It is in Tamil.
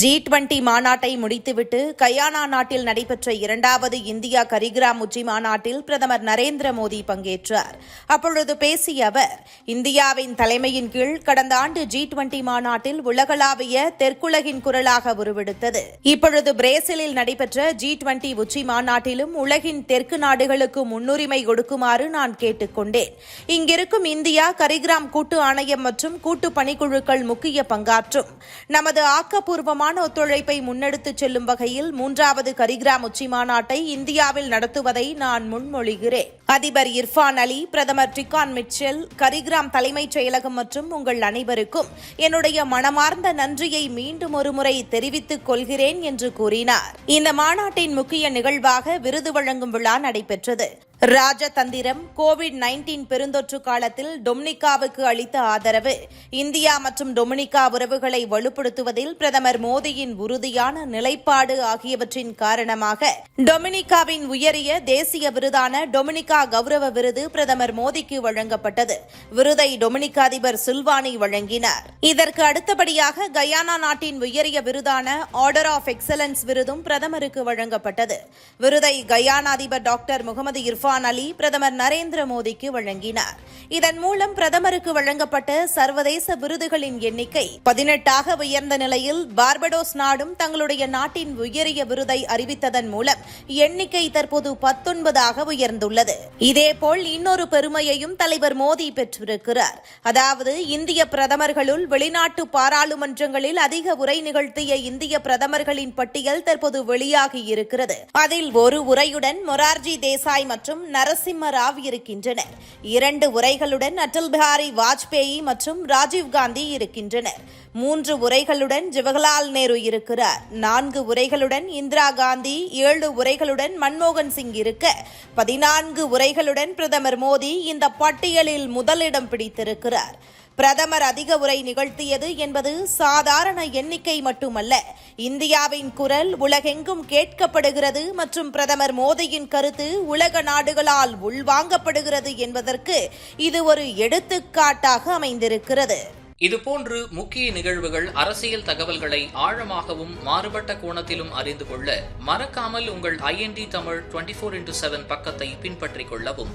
ஜி டுவெண்டி மாநாட்டை முடித்துவிட்டு கயானா நாட்டில் நடைபெற்ற இரண்டாவது இந்தியா கரிகிராம் உச்சி மாநாட்டில் பிரதமர் நரேந்திர மோடி பங்கேற்றார். அப்பொழுது பேசிய அவர் இந்தியாவின் தலைமையின் கீழ் கடந்த ஆண்டு ஜி டுவெண்டி மாநாட்டில் உலகளாவிய தெற்குலகின் குரலாக உருவெடுத்தது. இப்பொழுது பிரேசிலில் நடைபெற்ற ஜி டுவெண்டி உச்சி மாநாட்டிலும் உலகின் தெற்கு நாடுகளுக்கு முன்னுரிமை கொடுக்குமாறு நான் கேட்டுக்கொண்டேன். இங்கிருக்கும் இந்தியா கரிகிராம் கூட்டு ஆணையம் மற்றும் கூட்டு பணிக்குழுக்கள் முக்கிய பங்காற்றும். நமது ஆக்கப்பூர்வமான ஒத்துழைப்பை முன்னெடுத்துச் செல்லும் வகையில் மூன்றாவது கரிகிராம் உச்சி மாநாட்டை இந்தியாவில் நடத்துவதை நான் முன்மொழிகிறேன். அதிபர் இர்ஃபான் அலி பிரதமர் டிகான் மிச்சல் கரிகிராம் தலைமைச் செயலகம் மற்றும் உங்கள் அனைவருக்கும் என்னுடைய மனமார்ந்த நன்றியை மீண்டும் ஒருமுறை தெரிவித்துக் கொள்கிறேன் என்று கூறினார். இந்த மாநாட்டின் முக்கிய நிகழ்வாக விருது வழங்கும் விழா நடைபெற்றது. ராஜதந்திரம் கோவிட் நைன்டீன் பெருந்தொற்று காலத்தில் டொமினிகாவுக்கு அளித்த ஆதரவு. இந்தியா மற்றும் டொமினிகா உறவுகளை வலுப்படுத்துவதில் பிரதமர் மோடியின் உறுதியான நிலைப்பாடு ஆகியவற்றின் காரணமாக டொமினிகாவின் உயரிய தேசிய விருதான டொமினிகா கௌரவ விருது பிரதமர் மோடிக்கு வழங்கப்பட்டது. விருதை டொமினிகா அதிபர் சில்வானி வழங்கினார். இதற்கு அடுத்தபடியாக கயானா நாட்டின் உயரிய விருதான ஆர்டர் ஆஃப் எக்ஸலன்ஸ் விருதும் பிரதமருக்கு வழங்கப்பட்டது. விருதை கயானா அதிபர் டாக்டர் முகமது இர்ஃபான் அலி பிரதமர் நரேந்திர மோடிக்கு வழங்கினார். இதன் மூலம் பிரதமருக்கு வழங்கப்பட்ட சர்வதேச விருதுகளின் எண்ணிக்கை பதினெட்டாக உயர்ந்த நிலையில் பார்படோஸ் நாடும் தங்களுடைய நாட்டின் உயரிய விருதை அறிவித்ததன் மூலம் எண்ணிக்கை தற்போது பத்தொன்பதாக உயர்ந்துள்ளது. இதேபோல் இன்னொரு பெருமையையும் தலைவர் மோடி பெற்றிருக்கிறார். அதாவது இந்திய பிரதமர்களுள் வெளிநாட்டு பாராளுமன்றங்களில் அதிக உரை நிகழ்த்திய இந்திய பிரதமர்களின் பட்டியல் தற்போது வெளியாகி இருக்கிறது. அதில் ஒரு உரையுடன் மொரார்ஜி தேசாய் மற்றும் நரசிம்ம ராவ் இருக்கின்றனர். இரண்டு உரை உரைகளுடன் அடல் பிஹாரி வாஜ்பேயி மற்றும் ராஜீவ்காந்தி இருக்கின்றனர். மூன்று உரைகளுடன் ஜவஹர்லால் நேரு இருக்கிறார். நான்கு உரைகளுடன் இந்திரா காந்தி ஏழு உரைகளுடன் மன்மோகன் சிங் இருக்க பதினான்கு உரைகளுடன் பிரதமர் மோடி இந்த பட்டியலில் முதலிடம் பிடித்திருக்கிறார். பிரதமர் அதிக உரை நிகழ்த்தியது என்பது சாதாரண எண்ணிக்கை மட்டுமல்ல. இந்தியாவின் குரல் உலகெங்கும் கேட்கப்படுகிறது மற்றும் பிரதமர் மோடியின் கருத்து உலக நாடுகளால் உள்வாங்கப்படுகிறது என்பதற்கு இது ஒரு எடுத்துக்காட்டாக அமைந்திருக்கிறது. இதுபோன்று முக்கிய நிகழ்வுகள் அரசியல் தகவல்களை ஆழமாகவும் மாறுபட்ட கோணத்திலும் அறிந்து கொள்ள மறக்காமல் உங்கள் IND Tamil twenty four into seven பக்கத்தை பின்பற்றிக் கொள்ளவும்.